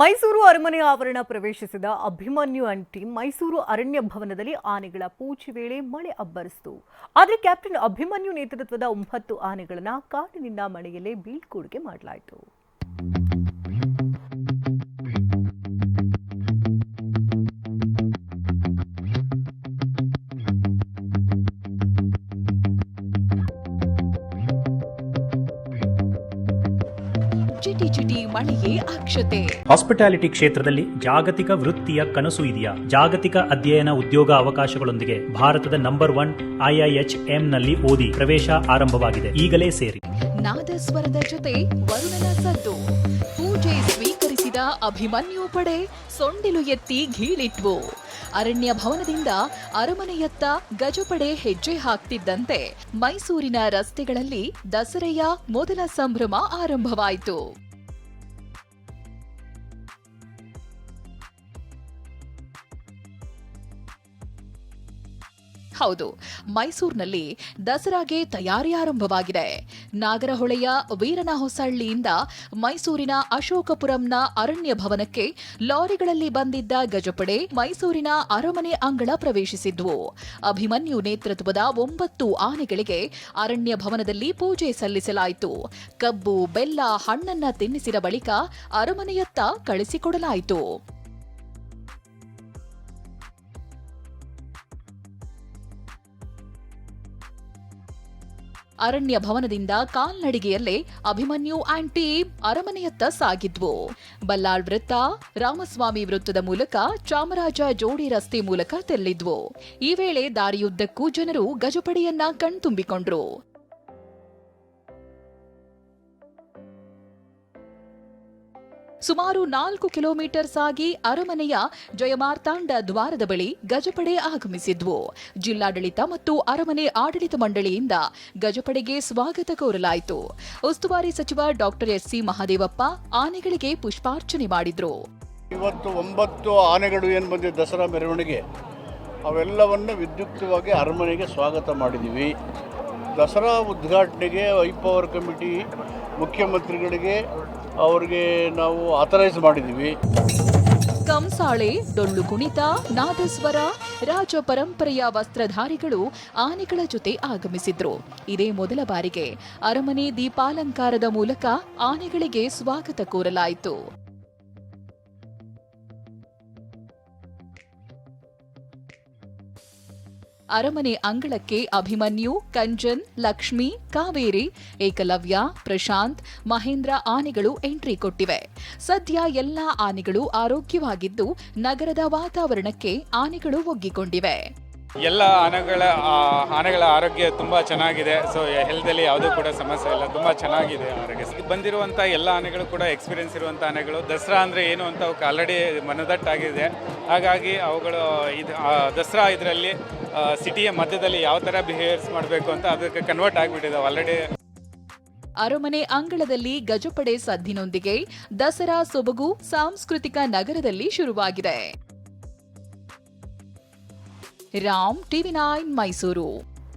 ಮೈಸೂರು ಅರಮನೆ ಆವರಣ ಪ್ರವೇಶಿಸಿದ ಅಭಿಮನ್ಯು ಅಂಡ್ ಮೈಸೂರು ಅರಣ್ಯ ಭವನದಲ್ಲಿ ಆನೆಗಳ ಪೂಜೆ ವೇಳೆ ಮಳೆ ಅಬ್ಬರಿಸಿತು. ಆದರೆ ಕ್ಯಾಪ್ಟನ್ ಅಭಿಮನ್ಯು ನೇತೃತ್ವದ ಒಂಬತ್ತು ಆನೆಗಳನ್ನು ಕಾಡಿನಿಂದ ಮಳೆಯಲ್ಲೇ ಬೀಳ್ಕೊಡುಗೆ ಮಾಡಲಾಯಿತು. ಚಿಟಿ ಚಿಟಿ ಮಳೆಗೆ ಅಕ್ಷತೆ. ಹಾಸ್ಪಿಟಾಲಿಟಿ ಕ್ಷೇತ್ರದಲ್ಲಿ ಜಾಗತಿಕ ವೃತ್ತಿಯ ಕನಸು ಇದೆಯಾ? ಜಾಗತಿಕ ಅಧ್ಯಯನ ಉದ್ಯೋಗ ಅವಕಾಶಗಳೊಂದಿಗೆ ಭಾರತದ ನಂಬರ್ ಒನ್ ಐಐಎಚ್ನಲ್ಲಿ ಓದಿ ಪ್ರವೇಶ ಆರಂಭವಾಗಿದೆ. ಈಗಲೇ ಸೇರಿ. ನಾದಸ್ವರದ ಜೊತೆ ವರುಣನ ಸದ್ದು. ಪೂಜೆ ಸ್ವೀಕರಿಸಿದ ಅಭಿಮನ್ಯು ಪಡೆ ಸೊಂಡಿಲು ಎತ್ತಿ ಘೀಳಿಟ್ವು ಅರಣ್ಯ ಭವನದಿಂದ ಅರಮನೆಯತ್ತ ಗಜಪಡೆ ಹೆಜ್ಜೆ ಹಾಕ್ತಿದ್ದಂತೆ ಮೈಸೂರಿನ ರಸ್ತೆಗಳಲ್ಲಿ ದಸರೆಯ ಮೊದಲ ಸಂಭ್ರಮ ಆರಂಭವಾಯಿತು. ಹೌದು. ಮೈಸೂರಿನಲ್ಲಿ ದಸರಾಗೆ ತಯಾರಿ ಆರಂಭವಾಗಿದೆ ನಾಗರಹೊಳೆಯ ವೀರನ ಹೊಸಳ್ಳಿಯಿಂದ ಮೈಸೂರಿನ ಅಶೋಕಪುರಂನ ಅರಣ್ಯ ಭವನಕ್ಕೆ ಲಾರಿಗಳಲ್ಲಿ ಬಂದಿದ್ದ ಗಜಪಡೆ ಮೈಸೂರಿನ ಅರಮನೆ ಅಂಗಳ ಪ್ರವೇಶಿಸಿದ್ವು. ಅಭಿಮನ್ಯು ನೇತೃತ್ವದ ಒಂಬತ್ತು ಆನೆಗಳಿಗೆ ಅರಣ್ಯ ಭವನದಲ್ಲಿ ಪೂಜೆ ಸಲ್ಲಿಸಲಾಯಿತು. ಕಬ್ಬು, ಬೆಲ್ಲ, ಹಣ್ಣನ್ನ ತಿನ್ನಿಸಿದ ಬಳಿಕ ಅರಮನೆಯತ್ತ ಕಳಿಸಿಕೊಡಲಾಯಿತು. ಅರಣ್ಯ ಭವನದಿಂದ ಕಾಲ್ನಡಿಗೆಯಲ್ಲೇ ಅಭಿಮನ್ಯು ಆಂಡ್ ಟೀಮ್ ಅರಮನೆಯತ್ತ ಸಾಗಿದ್ವು. ಬಲ್ಲಾಳ್ ವೃತ್ತ, ರಾಮಸ್ವಾಮಿ ವೃತ್ತದ ಮೂಲಕ ಚಾಮರಾಜ ಜೋಡಿ ರಸ್ತೆ ಮೂಲಕ ತೆರಳಿದ್ವು. ಈ ವೇಳೆ ದಾರಿಯುದ್ದಕ್ಕೂ ಜನರು ಗಜಪಡೆಯನ್ನ ಕಣ್ತುಂಬಿಕೊಂಡ್ರು. ಸುಮಾರು ನಾಲ್ಕು ಕಿಲೋಮೀಟರ್ ಸಾಗಿ ಅರಮನೆಯ ಜಯಮಾರ್ತಾಂಡ ದ್ವಾರದ ಬಳಿ ಗಜಪಡೆ ಆಗಮಿಸಿದ್ವು. ಜಿಲ್ಲಾಡಳಿತ ಮತ್ತು ಅರಮನೆ ಆಡಳಿತ ಮಂಡಳಿಯಿಂದ ಗಜಪಡೆಗೆ ಸ್ವಾಗತ ಕೋರಲಾಯಿತು. ಉಸ್ತುವಾರಿ ಸಚಿವ ಡಾಕ್ಟರ್ ಎಸ್ ಸಿ ಮಹಾದೇವಪ್ಪ ಆನೆಗಳಿಗೆ ಪುಷ್ಪಾರ್ಚನೆ ಮಾಡಿದ್ರು. ಇವತ್ತು ಒಂಬತ್ತು ಆನೆಗಳು ಏನು ಬಂದಿದೆ ದಸರಾ ಮೆರವಣಿಗೆ, ಅವೆಲ್ಲವನ್ನು ವಿದ್ಯುಕ್ತವಾಗಿ ಅರಮನೆಗೆ ಸ್ವಾಗತ ಮಾಡಿದ್ದೀವಿ ದಸರಾ ಉದ್ಘಾಟನೆಗೆ ಐ ಪವರ್ ಕಮಿಟಿ ಮುಖ್ಯಮಂತ್ರಿಗಳಿಗೆ ಅವ್ರಿಗೆ ನಾವು ಆಥರೈಸ್ ಮಾಡಿದ್ದೀವಿ ಕಂಸಾಳೆ, ಡೊಳ್ಳು ಕುಣಿತ, ನಾದಸ್ವರ, ರಾಜ ಪರಂಪರೆಯ ವಸ್ತ್ರಧಾರಿಗಳು ಆನೆಗಳ ಜೊತೆ ಆಗಮಿಸಿದ್ರು. ಇದೇ ಮೊದಲ ಬಾರಿಗೆ ಅರಮನೆ ದೀಪಾಲಂಕಾರದ ಮೂಲಕ ಆನೆಗಳಿಗೆ ಸ್ವಾಗತ ಕೋರಲಾಯಿತು. ಅರಮನೆ ಅಂಗಳಕ್ಕೆ ಅಭಿಮನ್ಯು, ಕಂಜನ್, ಲಕ್ಷ್ಮಿ, ಕಾವೇರಿ, ಏಕಲವ್ಯ, ಪ್ರಶಾಂತ್, ಮಹೇಂದ್ರ ಆನೆಗಳು ಎಂಟ್ರಿ ಕೊಟ್ಟಿವೆ. ಸದ್ಯ ಎಲ್ಲಾ ಆನೆಗಳು ಆರೋಗ್ಯವಾಗಿದ್ದು ನಗರದ ವಾತಾವರಣಕ್ಕೆ ಆನೆಗಳು ಒಗ್ಗಿಕೊಂಡಿವೆ. ಎಲ್ಲ ಆನೆಗಳ ಆನೆಗಳ ಆರೋಗ್ಯ ತುಂಬ ಚೆನ್ನಾಗಿದೆ. ಸೊ ಹೆಲ್ತಲ್ಲಿ ಯಾವುದೂ ಕೂಡ ಸಮಸ್ಯೆ ಇಲ್ಲ. ತುಂಬ ಚೆನ್ನಾಗಿದೆ ಆರೋಗ್ಯ. ಬಂದಿರುವಂಥ ಎಲ್ಲ ಆನೆಗಳು ಕೂಡ ಎಕ್ಸ್ಪೀರಿಯನ್ಸ್ ಇರುವಂಥ ಆನೆಗಳು. ದಸರಾ ಅಂದರೆ ಏನು ಅಂತ ಅವಕ್ಕೆ ಆಲ್ರೆಡಿ ಮನದಟ್ಟಾಗಿದೆ. ಹಾಗಾಗಿ ಅವುಗಳು ಇದು ದಸರಾ ಇದರಲ್ಲಿ ಸಿಟಿಯ ಮಧ್ಯದಲ್ಲಿ ಯಾವ ಥರ ಬಿಹೇವಿಯರ್ಸ್ ಮಾಡಬೇಕು ಅಂತ ಅದಕ್ಕೆ ಕನ್ವರ್ಟ್ ಆಗಿಬಿಟ್ಟಿದೆ ಆಲ್ರೆಡಿ ಅರಮನೆ ಅಂಗಳದಲ್ಲಿ ಗಜಪಡೆ ಸದ್ದಿನೊಂದಿಗೆ ದಸರಾ ಸೊಬಗು ಸಾಂಸ್ಕೃತಿಕ ನಗರದಲ್ಲಿ ಶುರುವಾಗಿದೆ. Ram TV nine Mysuru.